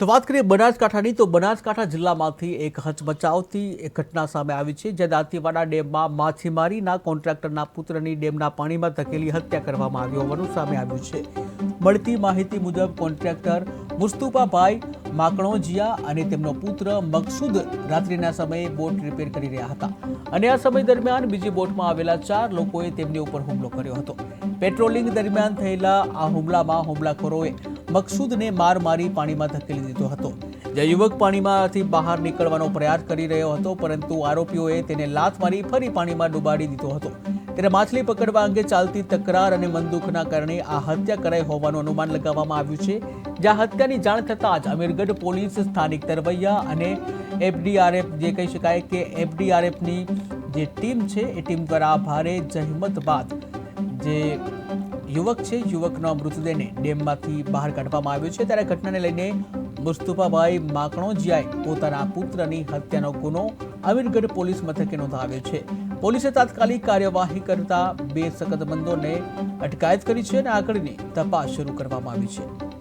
તો વાત કરીએ બનાસકાંઠાની, તો બનાસકાંઠા જિલ્લામાંથી એક હચમચાવતી એક ઘટના સામે આવી છે જે દાંતીવાડા ડેમમાં માછીમારીના કોન્ટ્રાક્ટરના પુત્રની ડેમના પાણીમાં ધકેલી હત્યા કરવામાં આવી હોવાનું સામે આવ્યું છે. મળતી માહિતી મુજબ કોન્ટ્રાક્ટર મુસ્તુફાભાઈ માકણોજિયા અને તેમનો પુત્ર મકસૂદ રાત્રિના સમયે બોટ રિપેર કરી રહ્યા હતા અને આ સમય દરમિયાન બીજી બોટમાં આવેલા ચાર લોકોએ તેમની ઉપર હુમલો કર્યો હતો. પેટ્રોલિંગ દરમિયાન થયેલા આ હુમલામાં હુમલાખોરોએ મકસૂદને માર મારી પાણીમાં ધકેલી દીધો હતો. જે યુવક પાણીમાંથી બહાર નીકળવાનો પ્રયાસ કરી રહ્યો હતો, પરંતુ આરોપીઓએ તેને લાત મારી ફરી પાણીમાં ડૂબાડી દીધો હતો. ત્યારે માછલી પકડવા અંગે ચાલતી તકરાર અને મનદુખના કારણે આ હત્યા કરાઈ હોવાનું અનુમાન લગાવવામાં આવ્યું છે. જ્યાં હત્યાની જાણ થતાં જ અમીરગઢ પોલીસ સ્થાનિક તરવૈયા અને એફડીઆરએફ, જે કહી શકાય કે એફડીઆરએફની જે ટીમ છે, એ ટીમ દ્વારા ભારે જહેમત બાદ જે યુવક છે, યુવકનો મૃતદેહને ડેમમાંથી બહાર કાઢવામાં આવ્યો છે. ત્યારે ઘટનાને લઈને મુસ્તુફાભાઈ માકણોજિયાએ પોતાના પુત્રની હત્યાનો ગુનો અમીરગઢ પોલીસ મથકે નોંધાવ્યો છે. પોલીસે તાત્કાલિક કાર્યવાહી કરતા બે સખતબંધોને અટકાયત કરી છે અને આગળની તપાસ શરૂ કરવામાં આવી છે.